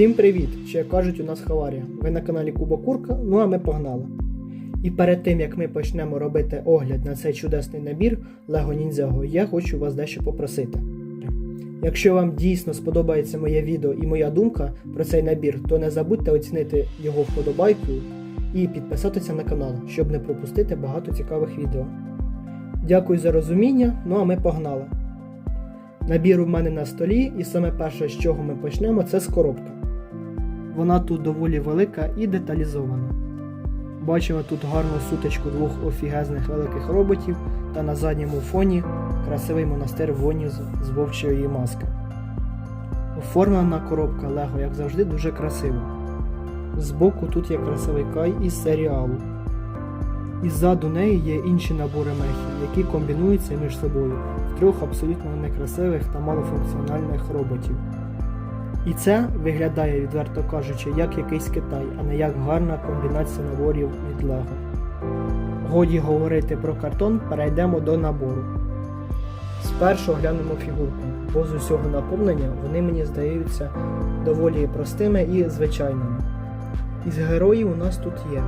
Всім привіт! Чи як кажуть у нас Хаварія. Ви на каналі Куба Курка, ну а ми погнали. І перед тим як ми почнемо робити огляд на цей чудесний набір Lego Ninjago, я хочу вас дещо попросити. Якщо вам дійсно сподобається моє відео і моя думка про цей набір, то не забудьте оцінити його вподобайкою і підписатися на канал, щоб не пропустити багато цікавих відео. Дякую за розуміння, ну а ми погнали. Набір у мене на столі, і саме перше, з чого ми почнемо, це з коробки. Вона тут доволі велика і деталізована. Бачимо тут гарну сутичку двох офігезних великих роботів та на задньому фоні красивий монастир воні з- вовчої маски. Оформлена коробка Лего, як завжди, дуже красиво. Збоку тут є красивий кай із серіалу. І ззаду неї є інші набори мехів, які комбінуються між собою в трьох абсолютно некрасивих та малофункціональних роботів. І це виглядає, відверто кажучи, як якийсь Китай, а не як гарна комбінація наборів від Лего. Годі говорити про картон, перейдемо до набору. Спершу глянемо фігурки, бо з усього наповнення вони мені здаються доволі простими і звичайними. Із героїв у нас тут є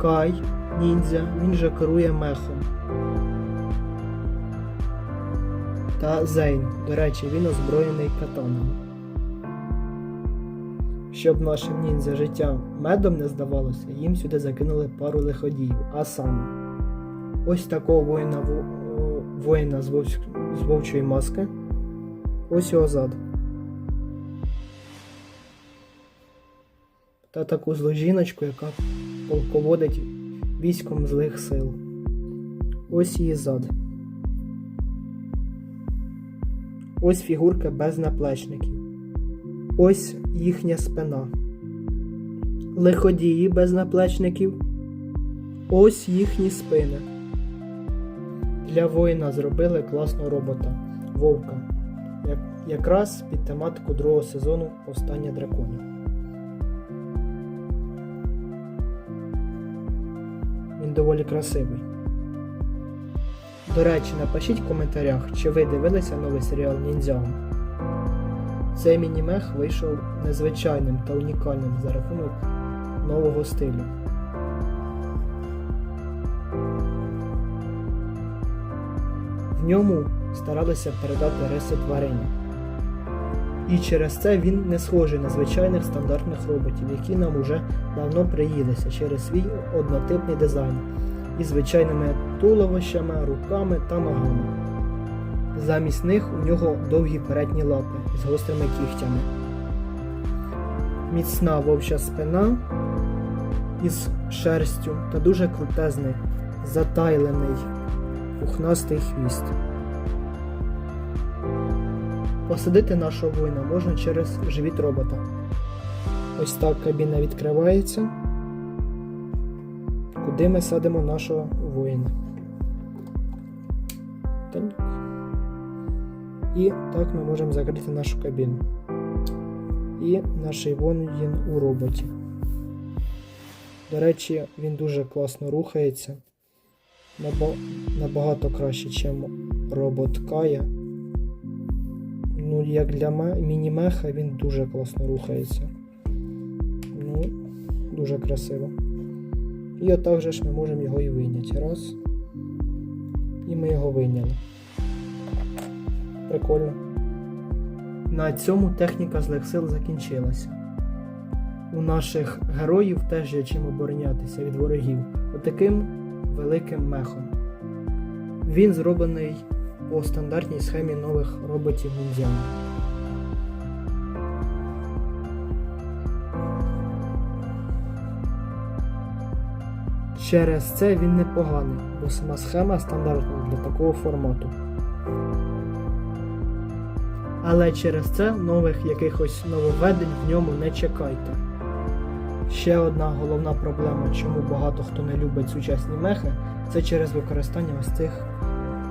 Кай, ніндзя, він же керує мехом. Та Зейн, до речі, він озброєний катанами. Щоб нашим ніндзя життя медом не здавалося, їм сюди закинули пару лиходіїв, а саме ось такого воїна, воїна з, вовч... з вовчої маски. Ось його зад. Та таку злу жіночку, яка полководить військом злих сил. Ось її зад. Ось фігурка без наплечників. Ось їхня спина. Лиходії без наплечників. Ось їхні спини. Для воїна зробили класного робота Вовка. Як, якраз під тематику другого сезону Повстання драконів. Він доволі красивий. До речі, напишіть в коментарях, чи ви дивилися новий серіал Ніндзяго. Цей мінімех вийшов незвичайним та унікальним за рахунок нового стилю. В ньому старалися передати риси тварини. І через це він не схожий на звичайних стандартних роботів, які нам уже давно приїлися через свій однотипний дизайн із звичайними туловищами, руками та ногами. Замість них у нього довгі передні лапи з гострими кігтями. Міцна вовча спина із шерстю та дуже крутезний, затайлений пухнастий хвіст. Посадити нашого воїна можна через живіт робота. Ось так кабіна відкривається, куди ми садимо нашого воїна. Так. І так ми можемо закрити нашу кабіну. І наш воїн у роботі. До речі, він дуже класно рухається. Набагато краще, ніж робот Кая. Ну, як для ме- мінімеха, він дуже класно рухається. Ну, дуже красиво. І отак же ж ми можемо його і вийняти. Раз. І ми його вийняли. Прикольно. На цьому техніка злих сил закінчилася. У наших героїв теж є чим оборонятися від ворогів отаким великим мехом. Він зроблений по стандартній схемі нових роботів Ніндзяго. Через це він непоганий, бо сама схема стандартна для такого формату. Але через це нових якихось нововведень в ньому не чекайте. Ще одна головна проблема, чому багато хто не любить сучасні мехи, це через використання ось цих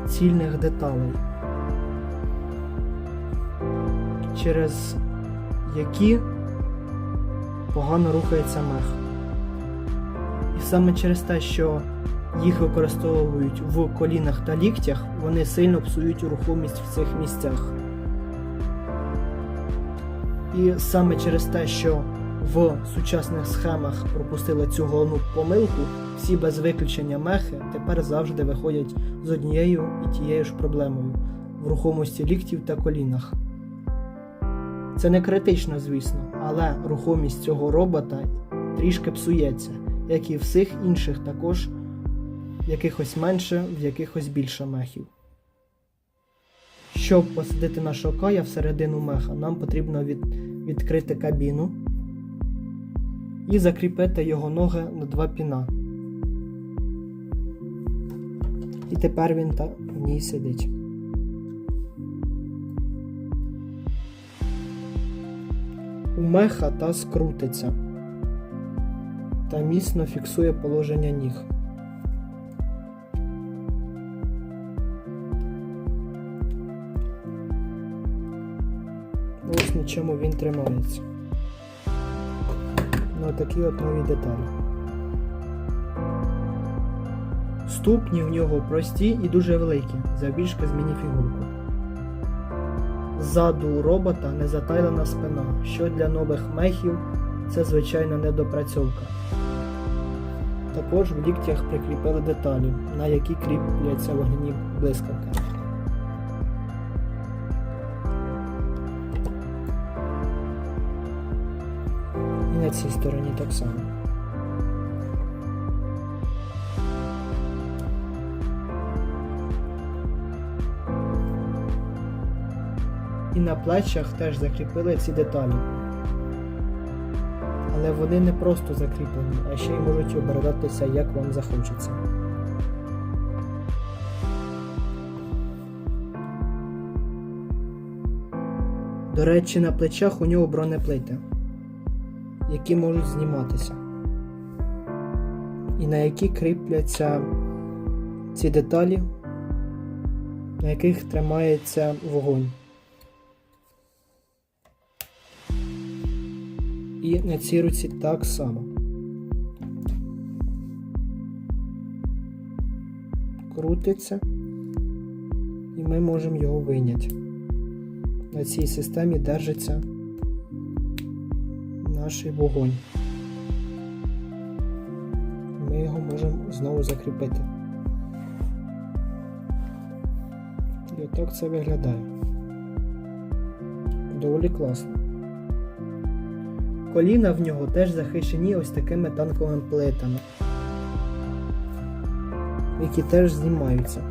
цільних деталей, через які погано рухається мех. І саме через те, що їх використовують в колінах та ліктях, вони сильно псують рухомість в цих місцях. І саме через те, що в сучасних схемах пропустили цю головну помилку, всі без виключення мехи тепер завжди виходять з однією і тією ж проблемою в рухомості ліктів та колінах. Це не критично, звісно, але рухомість цього робота трішки псується, як і всіх інших також, якихось менше, в якихось більше мехів. Щоб посадити нашого кая всередину меха, нам потрібно від, відкрити кабіну і закріпити його ноги на два піна. І тепер він та в ній сидить. У меха таз крутиться та міцно фіксує положення ніг. Чому він тримається. На такі от нові деталі. Ступні в нього прості і дуже великі, завбільшки з міні-фігурку. Ззаду у робота незатайлена спина, що для нових мехів це звичайно недопрацьовка. Також в ліктях прикріпили деталі, на які кріпляться вогняні блискавки. Цій стороні так само. І на плечах теж закріпили ці деталі. Але вони не просто закріплені, а ще й можуть обертатися як вам захочеться. До речі, на плечах у нього бронеплити, які можуть зніматися, і на які кріпляться ці деталі, на яких тримається вогонь. І на цій руці так само. Крутиться, і ми можемо його вийняти. На цій системі держиться наш вогонь. Ми його можемо знову закріпити. І отак це виглядає. Доволі класно. Коліна в нього теж захищені ось такими танковими плитами, які теж знімаються.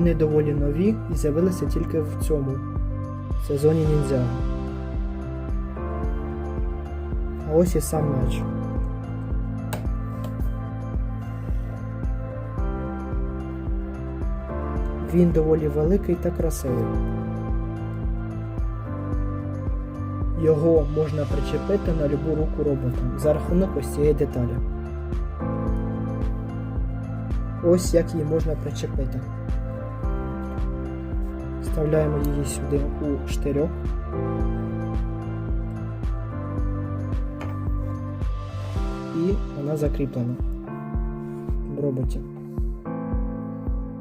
Вони доволі нові і з'явилися тільки в цьому сезоні ніндзя. А ось і сам меч. Він доволі великий та красивий. Його можна причепити на любу руку робота за рахунок ось цієї деталі. Ось як її можна причепити. Вставляємо її сюди у штирьок. І вона закріплена в роботі.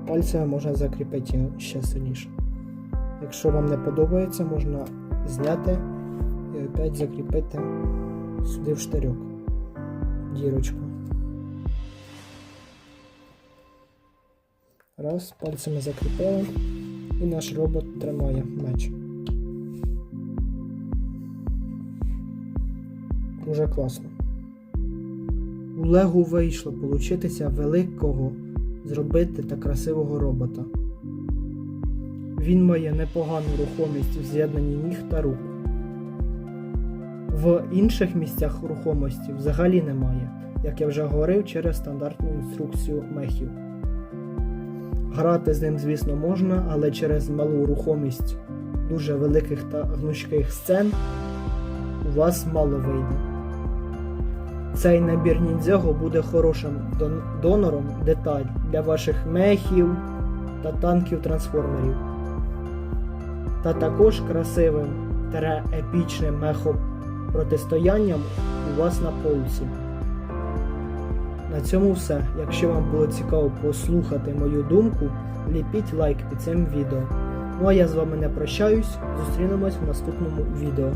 Пальцями можна закріпити ще сильніше. Якщо вам не подобається, можна зняти і опять закріпити сюди в штирьок дірочку. Раз, пальцями закріпили і наш робот тримає меч. Дуже класно. У Лего вийшло получитися великого зробити та красивого робота. Він має непогану рухомість в з'єднанні ніг та рук. В інших місцях рухомості взагалі немає, як я вже говорив, через стандартну інструкцію мехів. Грати з ним, звісно, можна, але через малу рухомість дуже великих та гнучких сцен у вас мало вийде. Цей набір ніндзяго буде хорошим дон- донором деталь для ваших мехів та танків трансформерів. Та також красивим та епічним мехопротистоянням у вас на полці. На цьому все. Якщо вам було цікаво послухати мою думку, ліпіть лайк під цим відео. Ну а я з вами не прощаюсь, зустрінемось в наступному відео.